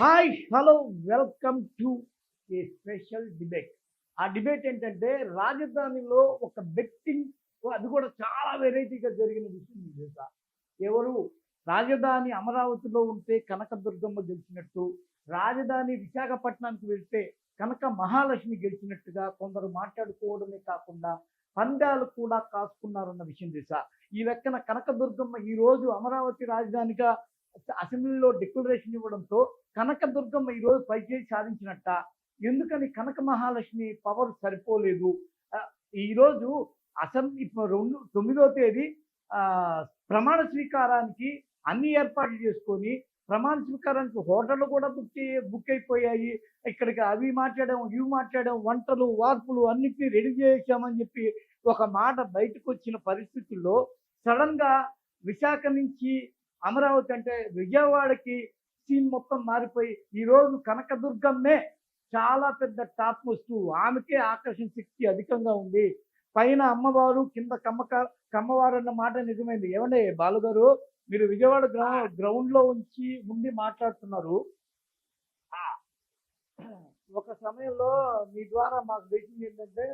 Hi hello welcome to a special debate ఆ debate ఏంటంటే రాజధానిలో ఒక బెట్టింగ్ అది కూడా చాలా వెరైటీగా జరిగిన విషయం తెలుసా? ఎవరు రాజధాని అమరావతిలో ఉంటే కనకదుర్గమ్మ గెలిచినట్టు రాజధాని విశాఖపట్నానికి వెళ్తే కనక మహాలక్ష్మి గెలిచినట్టుగా కొందరు మాట్లాడుకోవడమే కాకుండా పందాలు కూడా కాసుకున్నారన్న విషయం తెలుసా? ఈ లెక్కన కనకదుర్గమ్మ ఈ రోజు అమరావతి రాజధానిగా అసెంబ్లీలో డిక్లరేషన్ ఇవ్వడంతో కనకదుర్గమ్మ ఈరోజు రోజు పైచేసి సాధించినట్ట. ఎందుకని కనక మహాలక్ష్మి పవర్ సరిపోలేదు? ఈరోజు అసెంబ్లీ రెండు తొమ్మిదో తేదీ ప్రమాణ స్వీకారానికి అన్ని ఏర్పాట్లు చేసుకొని ప్రమాణ స్వీకారానికి హోటళ్ళు కూడా బుక్ చే- బుక్ అయిపోయాయి. ఇక్కడికి అవి మాట్లాడాము ఇవి మాట్లాడాము వంటలు వార్పులు అన్నిటినీ రెడీ చేసామని చెప్పి ఒక మాట బయటకు వచ్చిన పరిస్థితుల్లో సడన్గా విశాఖ నుంచి అమరావతి అంటే విజయవాడకి సీన్ మొత్తం మారిపోయి ఈ రోజు కనకదుర్గమ్మే చాలా పెద్ద టాప్ వస్తువు ఆమెకే ఆకర్షణ శక్తి అధికంగా ఉంది. పైన అమ్మవారు కింద కమ్మక కమ్మవారు అన్న మాట నిజమైంది. ఏమండి బాలుగారు మీరు విజయవాడ గ్రౌ గ్రౌండ్లో ఉంచి ఉండి మాట్లాడుతున్నారు. ఒక సమయంలో మీ ద్వారా మాకు తెలిసింది ఏంటంటే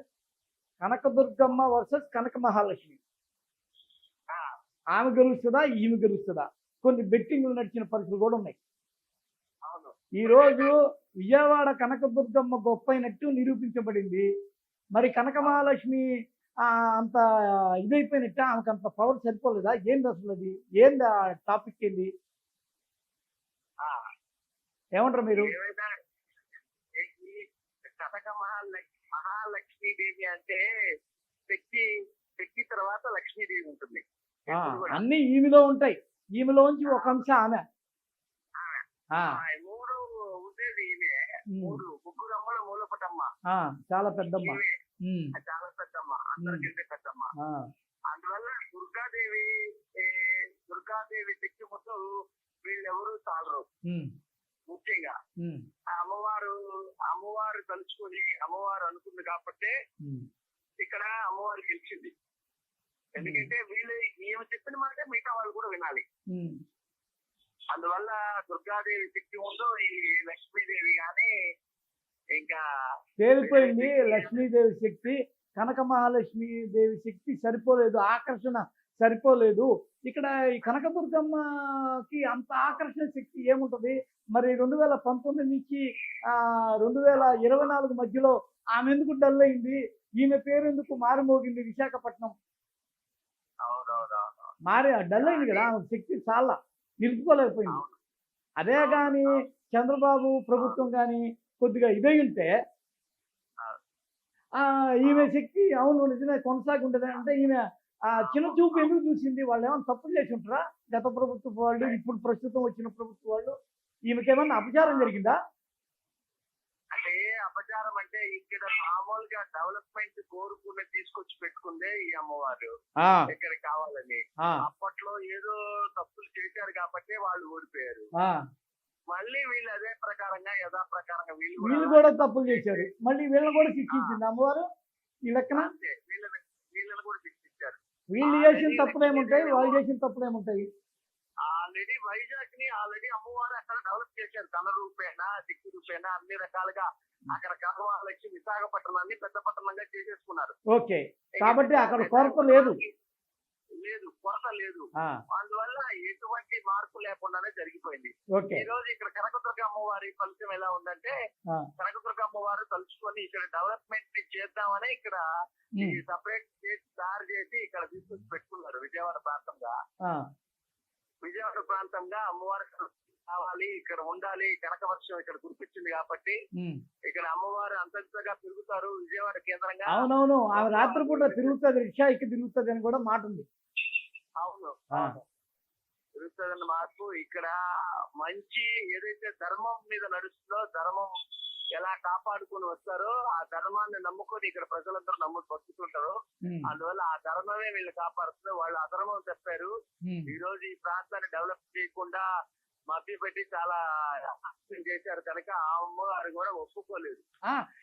కనకదుర్గమ్మ వర్సెస్ కనక మహాలక్ష్మి ఆమె గెలుస్తుందా ఈమె గెలుస్తుందా? కొన్ని బెట్టింగ్లు నడిచిన పరిస్థితులు కూడా ఉన్నాయి. అవును. ఈ రోజు విజయవాడ కనకదుర్గమ్మ గొప్ప అయినట్టు నిరూపించబడింది. మరి కనక మహాలక్ష్మి అంత ఇదైపోయినట్టు ఆమెకు అంత పవర్ సరిపోలేదా? ఏంది అసలు అది? ఏంది ఆ టాపిక్ ఏంది? ఆ, ఏమంటారు మీరు? కనక మహాలక్ష్మి మహాలక్ష్మీదేవి అంటే శక్తి శక్తి తర్వాత లక్ష్మీదేవి ఉంటుంది. అన్ని ఈమెలో ఉంటాయి. ఈమెలోంచి ఒక అంశ ఆమె. చాలా పెద్దమ్మ. చాలా పెద్దమ్మ. అందరికంటే పెద్దమ్మ. అందువల్ల దుర్గాదేవి దుర్గాదేవి శక్తి మొత్తం వీళ్ళెవరూ చాలరు ముఖ్యంగా అమ్మవారు అమ్మవారు తలుచుకొని అమ్మవారు అనుకుంది కాబట్టి ఇక్కడ అమ్మవారు గెలిచింది. ఎందుకంటే వీళ్ళు ఈమె చెప్పిన మాటే మిగతా వాళ్ళు కూడా వినాలి. అందువల్ల దుర్గాదేవి శక్తి ఉందో ఈ లక్ష్మీదేవి కానీ ఇంకా తేలిపోయింది లక్ష్మీదేవి శక్తి కనక మహాలక్ష్మి దేవి శక్తి సరిపోలేదు ఆకర్షణ సరిపోలేదు. ఇక్కడ ఈ కనకదుర్గమ్మకి అంత ఆకర్షణ శక్తి ఏముంటది? మరి రెండు వేల పంతొమ్మిది నుంచి ఆ రెండు వేల ఇరవై నాలుగు మధ్యలో ఆమె ఎందుకు డల్ అయింది? ఈమె పేరు ఎందుకు మారుమోగింది విశాఖపట్నం? మారి డల్ అయింది కదా ఆమె శక్తి చాలా నిలుపుకోలేకపోయింది. అదే కానీ చంద్రబాబు ప్రభుత్వం కానీ కొద్దిగా ఇదై ఉంటే ఆ ఈమె శక్తి అవును నిజమే కొనసాగి ఉంటుంది అంటే ఈమె ఆ చిన్న చూపు ఎందుకు చూసింది? వాళ్ళు ఏమైనా తప్పులు చేసి ఉంటారా? గత ప్రభుత్వ వాళ్ళు ఇప్పుడు ప్రస్తుతం వచ్చిన ప్రభుత్వ వాళ్ళు ఈమెకి ఏమన్నా అపచారం జరిగిందా? అపచారం అంటే ఇక్కడ మామూలుగా డెవలప్మెంట్ కోరుకుని తీసుకొచ్చి పెట్టుకుందే ఈ అమ్మవారు. ఇక్కడ కావాలని. అప్పట్లో ఏదో తప్పులు చేశారు కాబట్టి వాళ్ళు ఓడిపోయారు. మళ్ళీ వీళ్ళు అదే ప్రకారంగా యథా ప్రకారంగా వీళ్ళు వీళ్ళు కూడా తప్పులు చేశారు. మళ్ళీ వీళ్ళని కూడా శిక్షించింది అమ్మవారు? ఈ లెక్కన? వీళ్ళని వీళ్ళని కూడా శిక్షించారు. వీళ్ళు చేసిన తప్పులు ఏముంటాయి వాళ్ళు చేసిన తప్పులు ఏముంటాయి ఆల్రెడీ వైజాగ్ని ఆల్రెడీ అమ్మవారు అక్కడ డెవలప్ చేశారు. ధన రూపేణ దిక్కు రూపేణ అన్ని రకాలుగా అక్కడ కర్మాలకి విశాఖపట్నాన్ని పెద్ద పట్టణంగా చేసేసుకున్నారు. ఓకే. కాబట్టి అక్కడ కొరత లేదు. లేదు కొరత లేదు. అందువల్ల ఎటువంటి మార్పు లేకుండానే జరిగిపోయింది. ఈ రోజు ఇక్కడ కనకదుర్గ అమ్మవారి ఫలితం ఎలా ఉందంటే కనకదుర్గ అమ్మవారు తలుచుకొని ఇక్కడ డెవలప్మెంట్ని చేద్దామని ఇక్కడ సపరేట్ చేసి తయారు చేసి ఇక్కడ తీసుకొచ్చి పెట్టుకున్నారు విజయవాడ ప్రాంతంగా. విజయవాడ ప్రాంతంగా అమ్మవారు ఇక్కడ కావాలి ఇక్కడ ఉండాలి కనక వర్షం ఇక్కడ కురిపించింది కాబట్టి. ఇక్కడ అమ్మవారు అంతంతగా పెరుగుతారు విజయవాడ కేంద్రంగా అవునవును ఆమె రాత్రిపూట తిరుగుతుంది రిక్షా ఎక్కి తిరుగుతుంది అని కూడా మాట ఉంది అవును. తిరుగుతుందన్న మార్పు ఇక్కడ మంచి ఏదైతే ధర్మం మీద నడుస్తుందో ధర్మం ఎలా కాపాడుకొని వస్తారో ఆ ధర్మాన్ని నమ్ముకొని ఇక్కడ ప్రజలందరూ నమ్ము బతుకుతుంటారు. అందువల్ల ఆ ధర్మమే వీళ్ళు కాపాడుతుంది. వాళ్ళు అధర్మం చెప్పారు. ఈ రోజు ఈ ప్రాంతాన్ని డెవలప్ చేయకుండా మభ్య పెట్టి చాలా చేశారు కనుక ఆ అమ్మగారు కూడా ఒప్పుకోలేదు.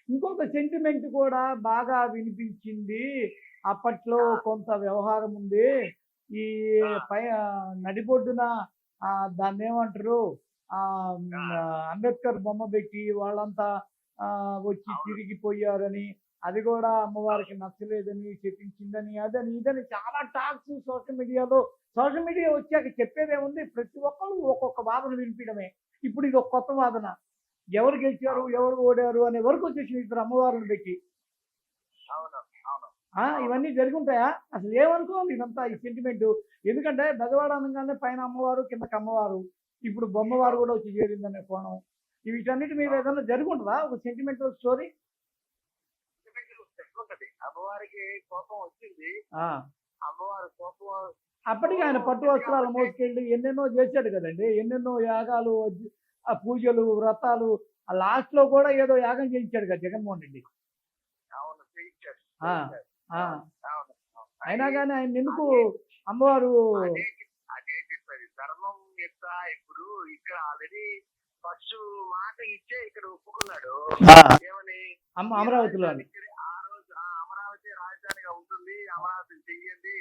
ఇంకొక సెంటిమెంట్ కూడా బాగా వినిపించింది. అప్పట్లో కొంత వ్యవహారం ఉంది. ఈ పై నడిబొడ్డున దాన్ని ఏమంటారు అంబేద్కర్ బొమ్మ పెట్టి వాళ్ళంతా ఆ, వచ్చి. తిరిగిపోయారని అది కూడా అమ్మవారికి నచ్చలేదని చెప్పించిందని అదని ఇదని చాలా టాక్స్ సోషల్ మీడియాలో సోషల్ మీడియా వచ్చాక చెప్పేదేముంది ప్రతి ఒక్కరు ఒక్కొక్క వాదన వినిపించడమే. ఇప్పుడు ఇది ఒక కొత్త వాదన. ఎవరు గెలిచారు ఎవరు ఓడారు అనే వరకు వచ్చేసి ఇద్దరు అమ్మవారిని పెట్టి. అవును అవును. ఆ, ఇవన్నీ జరిగి ఉంటాయా అసలు ఏమనుకోవాలి ఇదంతా ఈ సెంటిమెంట్ ఎందుకంటే బెజవాడ అనగానే పైన అమ్మవారు కిందకి అమ్మవారు. ఇప్పుడు బొమ్మవారు కూడా వచ్చి చేరిందనే కోణం. వీటన్నిటి మీద ఏదైనా జరిగి ఉంటుందా ఒక సెంటిమెంటల్ స్టోరీ అమ్మవారికి కోపం వచ్చింది అమ్మవారి కోపం అప్పటికి ఆయన పట్టు వస్త్రాలు మోసుకెళ్ళి ఎన్నెన్నో చేశాడు కదండి. ఎన్నెన్నో యాగాలు ఆ పూజలు వ్రతాలు. ఆ లాస్ట్లో కూడా ఏదో యాగం చేయించాడు కదా జగన్మోహన్ రెడ్డి. అవును చేయించాడు అవును అయినా కానీ ఆయన ఎందుకు అమ్మవారు యొక్క ఇప్పుడు ఇక్కడ ఆల్రెడీ ఫస్ట్ మాట ఇచ్చే ఇక్కడ ఒప్పుకున్నాడు. ఆ, ఏమని? అమరావతిలో. ఆ రోజు ఆ అమరావతి రాజధానిగా ఉంటుంది. అమరావతి చెయ్యండి.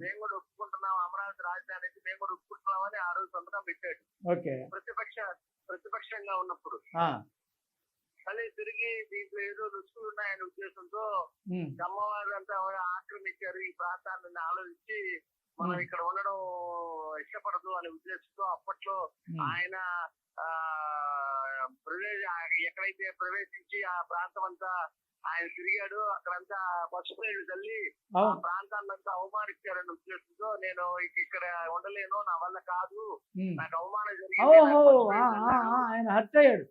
మేము కూడా ఒప్పుకుంటున్నాం. అమరావతి రాజధాని అయితే మేము కూడా ఒప్పుకుంటున్నామని ఆ రోజు సంతకం పెట్టాడు. ఓకే. ప్రతిపక్ష ప్రతిపక్షంగా ఉన్నప్పుడు. ఆ, మళ్ళీ తిరిగి దీంట్లో ఏదో రుచులు ఉన్నాయనే ఉద్దేశంతో అమ్మవారు అంతా ఆక్రమించారు. ఈ ప్రాంతాన్ని ఆలోచించి మనం. ఇక్కడ ఉండడం ఇష్టపడదు అనే ఉద్దేశంతో అప్పట్లో ఆయన ఆ ప్రవేశ ఎక్కడైతే ప్రవేశించి ఆ ప్రాంతం అంతా ఆయన తిరిగాడు అక్కడంతా పసుపు నీళ్ళు తల్లి ఆ ప్రాంతాన్నంతా అవమానించారనే ఉద్దేశంతో నేను ఇక ఇక్కడ ఉండలేను నా వల్ల కాదు. నాకు అవమానం జరిగింది హర్ట్ అయ్యాడు.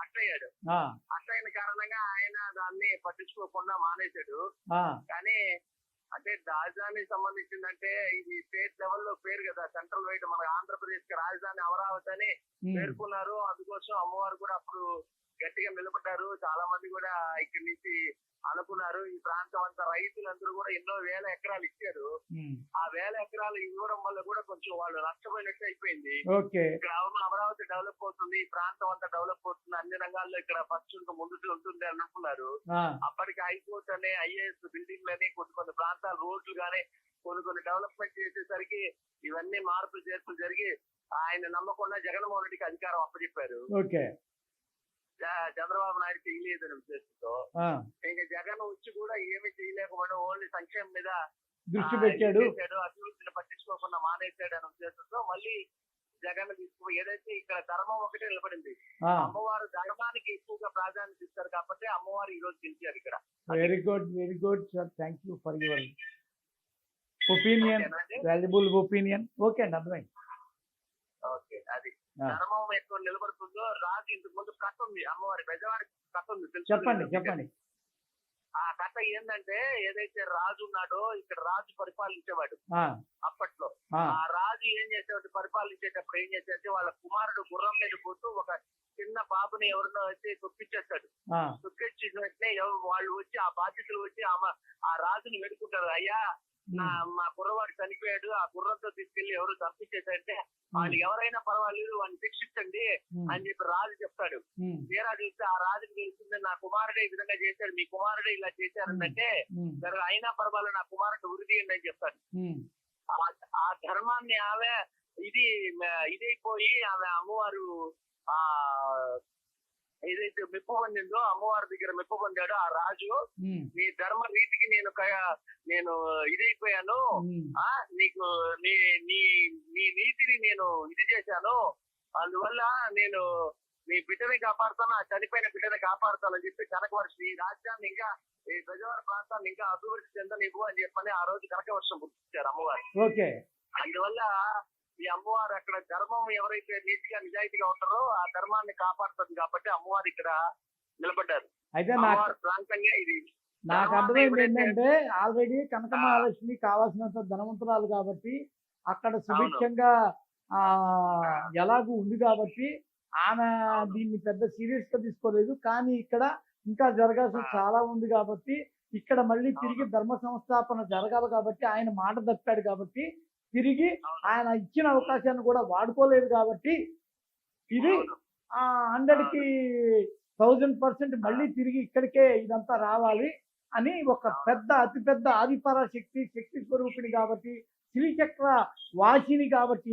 అట్టయ్యాడు అట్టయిన కారణంగా ఆయన దాన్ని పట్టించుకోకుండా మానేశాడు. కానీ అంటే రాజధానికి సంబంధించిందంటే ఇది స్టేట్ లెవెల్లో పేరు కదా సెంట్రల్ వైడ్ మన ఆంధ్రప్రదేశ్కి రాజధాని అమరావతి అని పేర్కొన్నారు. అందుకోసం అమ్మవారు కూడా అప్పుడు గట్టిగా నిలబడ్డారు. చాలా మంది కూడా ఇక్కడి నుంచి అనుకున్నారు. ఈ ప్రాంతం అంతా రైతులందరూ కూడా ఎన్నో వేల ఎకరాలు ఇచ్చారు. ఆ వేల ఎకరాలు ఇవ్వడం వల్ల కూడా కొంచెం వాళ్ళు నష్టపోయినట్టు అయిపోయింది. ఇక్కడ అమ- అమరావతి డెవలప్ అవుతుంది. ఈ ప్రాంతం అంతా డెవలప్ అవుతుంది. అన్ని రంగాల్లో ఇక్కడ ఫస్ట్ ముందు ఉంటుంది అని అనుకున్నారు. అప్పటికి హైకోర్టు అనే ఐఏఎస్ బిల్డింగ్ లని కొన్ని కొన్ని ప్రాంతాల రోడ్లు కానీ కొన్ని కొన్ని డెవలప్మెంట్ చేసేసరికి ఇవన్నీ మార్పులు చేర్పులు జరిగి ఆయన నమ్మకుండా జగన్మోహన్ రెడ్డికి అధికారం అప్పచెప్పారు. చంద్రబాబు నాయుడు చేయలేదని ఉద్దేశంతో ఇంకా జగన్ వచ్చి కూడా ఏమీ చేయలేకపోయినా ఓన్లీ సంక్షేమం మీద దృష్టి పెట్టాడు. అభివృద్ధిని పట్టించుకోకుండా మానేశాడు అనే ఉద్దేశంతో మళ్ళీ జగన్ తీసుకుపోయి ఏదైతే ఇక్కడ ధర్మం ఒకటే నిలబడింది. అమ్మవారు ధర్మానికి ఎక్కువగా ప్రాధాన్యత ఇస్తారు కాబట్టి అమ్మవారు ఈ రోజు గెలిచారు ఇక్కడ. Very good very good sir thank you for your opinion? Valuable opinion okay అండి అర్థమైంది. ధర్మం ఎక్కువ నిలబడుతుందో రాజు ఇంతకు ముందు కథ ఉంది. అమ్మవారి బెజవాడి కథ ఉంది. తెలుసు చెప్పండి? చెప్పండి. ఆ కథ ఏంటంటే ఏదైతే రాజు ఉన్నాడో ఇక్కడ రాజు పరిపాలించేవాడు అప్పట్లో. ఆ, రాజు ఏం చేసేవాడు? పరిపాలించేటప్పుడు ఏం చేసేది వాళ్ళ కుమారుడు గుర్రం మీద పోతూ ఒక చిన్న బాబుని ఎవరినో వచ్చి తొక్కిచ్చేస్తాడు. ఆ, తొక్కిచ్చిన వెంటనే వాళ్ళు వచ్చి ఆ బాధ్యతలు వచ్చి ఆ రాజుని వేడుకుంటారు. అయ్యా మా కుర్రవాడు చనిపోయాడు. ఆ గుర్రంతో తీసుకెళ్ళి ఎవరు చంపించేసారంటే వాళ్ళు ఎవరైనా పర్వాలేదు వాడిని శిక్షించండి అని చెప్పి రాజు చెప్తాడు. తీరా చూస్తే ఆ రాజుకి తెలిసింది నా కుమారుడే ఈ విధంగా చేశాడు మీ కుమారుడే ఇలా చేశారంటే సరే అయినా పర్వాలేదు నా కుమారుడు ఉరి తీయండి అని చెప్తాడు. ఆ- ధర్మాన్ని ఆమె ఇది ఇదైపోయి ఆమె అమ్మవారు ఆ ఏదైతే మెప్పు పొందిందో అమ్మవారి దగ్గర మెప్పు పొందాడో ఆ రాజు నీ ధర్మ రీతికి నేను నేను ఇదైపోయాను. ఆ నీకు నీ నీ నీ నీతిని నేను ఇది చేశాను. అందువల్ల నేను నీ బిడ్డని కాపాడుతాను ఆ చనిపోయిన బిడ్డని కాపాడుతాను అని చెప్పి కనకవర్షం ఈ రాజ్యాన్ని ఇంకా ఈ ప్రజవారి ప్రాంతాన్ని ఇంకా అభివృద్ధి చెందనివ్వు అని చెప్పని ఆ రోజు కనకవర్షం గుర్తించారు అమ్మవారు. ఓకే. అందువల్ల ఈ అమ్మవారు అక్కడ ధర్మం ఎవరైతే నీతిగా నిజాయితీగా ఉంటారో ఆ ధర్మాన్ని కాపాడుతుంది కాబట్టి అమ్మవారు ఇక్కడ నిలబడ్డారు. అయితే ప్రాంతంగా ఇది. నాకు అర్థమైంది ఎప్పుడైతే- ఏంటంటే ఆల్రెడీ కనక మహాలక్ష్మి కావాల్సినంత ధనవంతురాలు కాబట్టి అక్కడ సుభిక్షంగా ఆ ఎలాగూ ఉంది కాబట్టి ఆమె. దీన్ని పెద్ద సీరియస్గా తీసుకోలేదు. కానీ ఇక్కడ ఇంకా జరగాల్సిన. చాలా ఉంది కాబట్టి ఇక్కడ మళ్ళీ తిరిగి ధర్మ సంస్థాపన జరగాలి కాబట్టి ఆయన మాట తప్పాడు కాబట్టి తిరిగి. ఆయన ఇచ్చిన అవకాశాన్ని కూడా వాడుకోలేదు కాబట్టి ఇది. ఆ హండ్రెడ్కి థౌజండ్ పర్సెంట్ మళ్ళీ తిరిగి ఇక్కడికే ఇదంతా రావాలి అని ఒక పెద్ద అతిపెద్ద ఆదిపర శక్తి శక్తి స్వరూపిణి కాబట్టి శ్రీచక్ర వాసిని కాబట్టి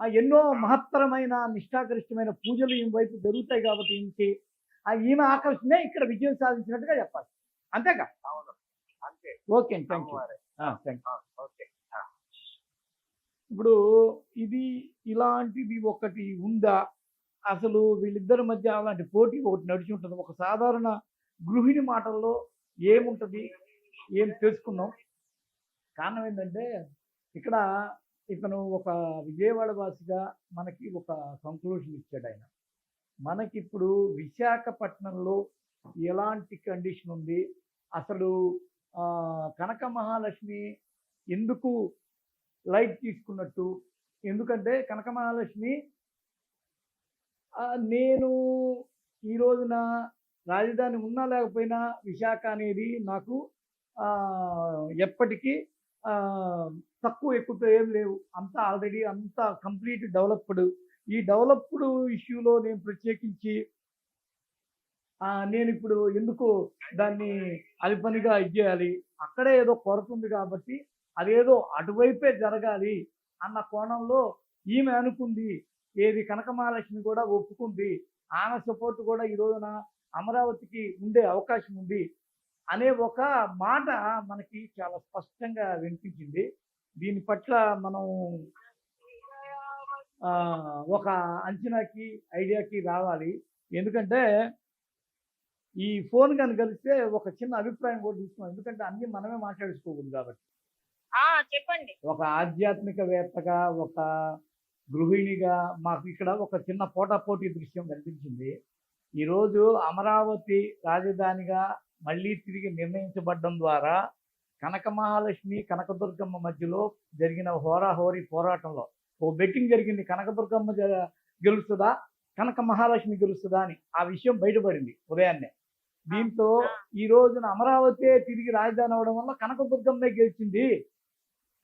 ఆ ఎన్నో మహత్తరమైన నిష్ఠాగరిష్టమైన పూజలు ఈ వైపు జరుగుతాయి కాబట్టి ఈమెకి ఆ ఈమె ఆకర్షణే ఇక్కడ విజయం సాధించినట్టుగా చెప్పాలి. అంతేగా? అవును. అంతే. ఓకే థ్యాంక్ యూ థ్యాంక్ ఆ. ఇప్పుడు ఇది ఇలాంటిది ఒకటి ఉందా? అసలు వీళ్ళిద్దరి మధ్య అలాంటి పోటీ ఒకటి నడిచి ఉంటుంది ఒక సాధారణ గృహిణి మాటల్లో ఏముంటుంది? ఏం తెలుసుకున్నాం కారణం ఏంటంటే ఇక్కడ ఇతను ఒక విజయవాడ వాసిగా మనకి ఒక కంక్లూషన్ ఇచ్చాడు ఆయన. మనకి ఇప్పుడు విశాఖపట్నంలో ఎలాంటి కండిషన్ ఉంది? అసలు కనక మహాలక్ష్మి ఎందుకు లైట్ తీసుకున్నట్టు. ఎందుకంటే కనక మహాలక్ష్మి నేను ఈ రోజున రాజధాని ఉన్నా లేకపోయినా విశాఖ అనేది నాకు ఎప్పటికీ తక్కువ ఎక్కువతో ఏం లేవు. అంతా ఆల్రెడీ అంతా కంప్లీట్ డెవలప్డ్. ఈ డెవలప్డ్ ఇష్యూలో నేను ప్రత్యేకించి నేను ఇప్పుడు ఎందుకు దాన్ని అది పనిగా ఇది చేయాలి? అక్కడే ఏదో కొరత ఉంది కాబట్టి అదేదో అటువైపే జరగాలి అన్న కోణంలో ఈమె అనుకుంది. ఏది కనకమహాలక్ష్మి కూడా ఒప్పుకుంది. ఆమె సపోర్ట్ కూడా ఈ రోజున అమరావతికి ఉండే అవకాశం ఉంది అనే ఒక మాట మనకి చాలా స్పష్టంగా వినిపించింది. దీని పట్ల మనం ఒక అంచనాకి ఐడియాకి రావాలి. ఎందుకంటే ఈ ఫోన్ కానీ కలిస్తే ఒక చిన్న అభిప్రాయం కూడా తీసుకున్నాం. ఎందుకంటే అన్నీ మనమే మాట్లాడుకోకూడదు కాబట్టి. చెప్పండి. ఒక ఆధ్యాత్మికవేత్తగా ఒక గృహిణిగా మాకు ఇక్కడ ఒక చిన్న పోటాపోటీ దృశ్యం కనిపించింది. ఈరోజు అమరావతి రాజధానిగా మళ్ళీ తిరిగి నిర్ణయించబడడం ద్వారా కనక మహాలక్ష్మి కనకదుర్గమ్మ మధ్యలో జరిగిన హోరాహోరీ పోరాటంలో ఓ బెట్టింగ్ జరిగింది. కనకదుర్గమ్మ గెలుస్తుందా? కనక మహాలక్ష్మి గెలుస్తుందా అని ఆ విషయం బయటపడింది ఉదయాన్నే. దీంతో ఈ రోజున అమరావతి తిరిగి రాజధాని అవడం వల్ల కనకదుర్గమ్మే గెలిచింది.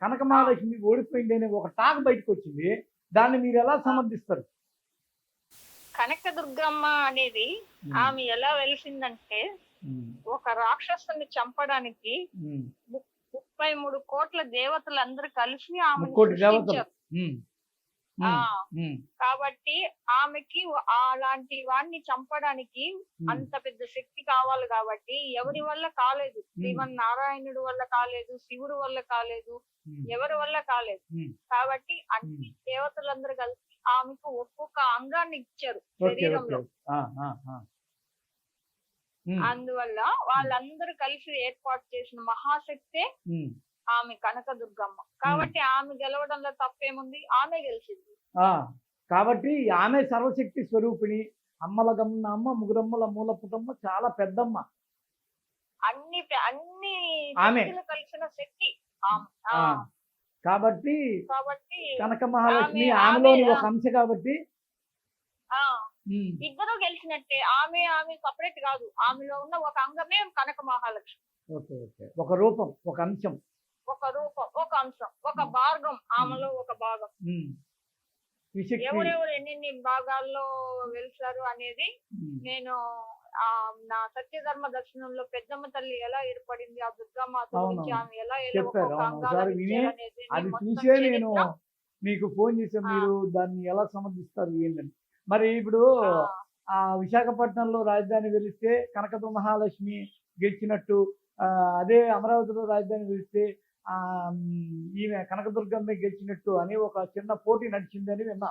కనక మహాలక్ష్మి ఓడిపోయింది అనే ఒక టాక్ బయటకు వచ్చింది దాన్ని మీరు ఎలా సమర్థిస్తారు? కనకదుర్గమ్మ అనేది ఆమె ఎలా వెలిసిందంటే ఒక రాక్షసుని చంపడానికి ముప్పై మూడు కోట్ల కలిసి ఆమె దేవతలు. ఉమ్, ఆ. ఉమ్, ఉమ్, కాబట్టి ఆమెకి అలాంటి వాడిని చంపడానికి అంత పెద్ద శక్తి కావాలి కాబట్టి ఎవరి వల్ల కాలేదు. శ్రీమన్ నారాయణుడు వల్ల కాలేదు శివుడు వల్ల కాలేదు. ఎవరి వల్ల కాలేదు. కాబట్టి అన్ని దేవతలందరూ కలిసి ఆమెకు ఒక్కొక్క అంగాన్ని ఇచ్చారు శరీరంలో. అందువల్ల వాళ్ళందరూ కలిసి ఏర్పాటు చేసిన మహాశక్తే ఆమె కనకదుర్గమ్మ. కాబట్టి ఆమె గెలవడంలో తప్పేముంది? ఆమె గెలిచింది. కాబట్టి ఆమె సర్వశక్తి స్వరూపిణి అమ్మల గమ్మ అమ్మ ముగురమ్మల మూల పుటమ్మ చాలా పెద్దమ్మ. అన్ని అన్ని కలిసిన శక్తి. కాబట్టి కాబట్టి కనక మహాలక్ష్మి ఆమె- ఆమెలోని ఆమె- ఒక అంశ కాబట్టి ఇద్దరు గెలిచినట్టే. ఆమె ఆమె సపరేట్ కాదు. ఆమెలో ఉన్న ఒక అంగమే కనక మహాలక్ష్మి. Okay okay. ఒక రూపం ఒక అంశం. ఒక రూపం ఒక అంశం ఒక భాగం ఆమెలో ఒక భాగం. ఎవరెవరు ఎన్నెన్ని భాగాల్లో వెళ్తారు అనేది నేను ఆ నా సత్యధర్మ దర్శనంలో పెద్దమ్మ తల్లి ఎలా ఏర్పడింది ఆ దుర్గామాత. గురించి ఆమె ఎలా అది చూసే నేను. మీకు ఫోన్ చేసా. మీరు దాన్ని ఎలా సమర్థిస్తారు ఏంటని మరి ఇప్పుడు ఆ, విశాఖపట్నంలో రాజధాని వెలిస్తే కనకదుర్గ మహాలక్ష్మి గెలిచినట్టు అదే అమరావతిలో రాజధాని వెలిస్తే ఈమె కనకదుర్గమ్మ గెలిచినట్టు అని ఒక చిన్న పోటీ నడిచిందని విన్నా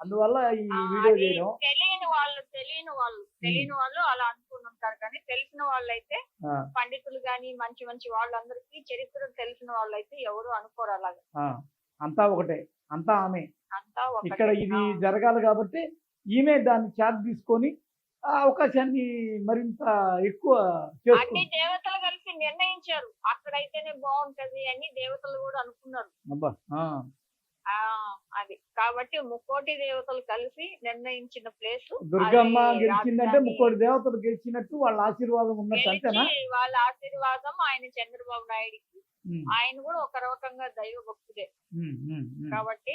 అందువల్ల ఈ వీడియో చేయడం తెలియని వాళ్ళు తెలియని వాళ్ళు తెలియని వాళ్ళు అలా అనుకుని ఉంటారు. కానీ తెలిసిన వాళ్ళైతే ఆ, పండితులు గాని మంచి మంచి వాళ్ళందరికీ చరిత్ర తెలిసిన వాళ్ళైతే ఎవరు అనుకోరు అలాగే. అంతా ఒకటే అంతా ఆమె. ఇక్కడ ఇది జరగాలి కాబట్టి ఈమె దాన్ని ఛార్జ్ తీసుకొని ఆ అవకాశాన్ని మరింత ఎక్కువ అన్ని దేవతలు కలిసి నిర్ణయించారు. అక్కడైతేనే బాగుంటది అని దేవతలు కూడా అనుకున్నారు. అది. కాబట్టి ముక్కోటి దేవతలు కలిసి నిర్ణయించిన ప్లేస్ దుర్గమ్మ గెలిచిందంటే ముక్కోటి దేవతలు గెలిచినట్టు వాళ్ళ ఆశీర్వాదం ఉన్నట్టు అంతేనా? వాళ్ళ ఆశీర్వాదం ఆయన చంద్రబాబు నాయుడికి. ఆయన కూడా ఒక రకంగా దైవ భక్తుడే. కాబట్టి.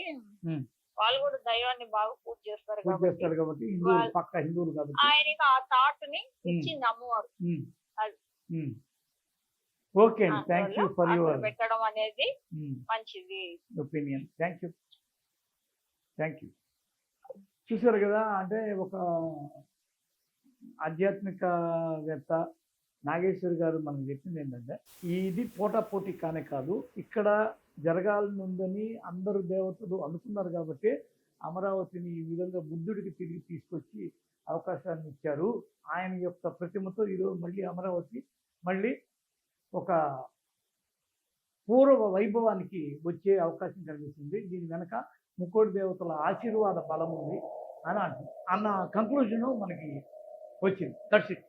వాళ్ళు కూడా దైవాన్ని బాగా పూజ చేస్తారు కాబట్టి. ఆయనకి ఆ థాట్ని ఇచ్చింది అమ్మవారు. అది. ఓకే అండి. థ్యాంక్ యూ ఫర్ యువర్ పెట్టడం అనేది మంచిది. Opinion. Thank you. Thank you. చూసారు కదా అంటే ఒక ఆధ్యాత్మికవేత్త నాగేశ్వర్ గారు మనకు చెప్పింది ఏంటంటే ఇది పోటా పోటీ కానే కాదు ఇక్కడ జరగాలని ఉందని అందరు దేవతలు అనుకున్నారు కాబట్టి అమరావతిని ఈ విధంగా బుద్ధుడికి తిరిగి తీసుకొచ్చి అవకాశాన్ని ఇచ్చారు. ఆయన యొక్క ప్రతిమతో ఈరోజు మళ్ళీ అమరావతి మళ్ళీ ఒక పూర్వ వైభవానికి వచ్చే అవకాశం కనిపిస్తుంది దీని వెనక ముక్కోడి దేవతల ఆశీర్వాద బలం ఉంది అని అన్న కంక్లూజను మనకి వచ్చింది. That's it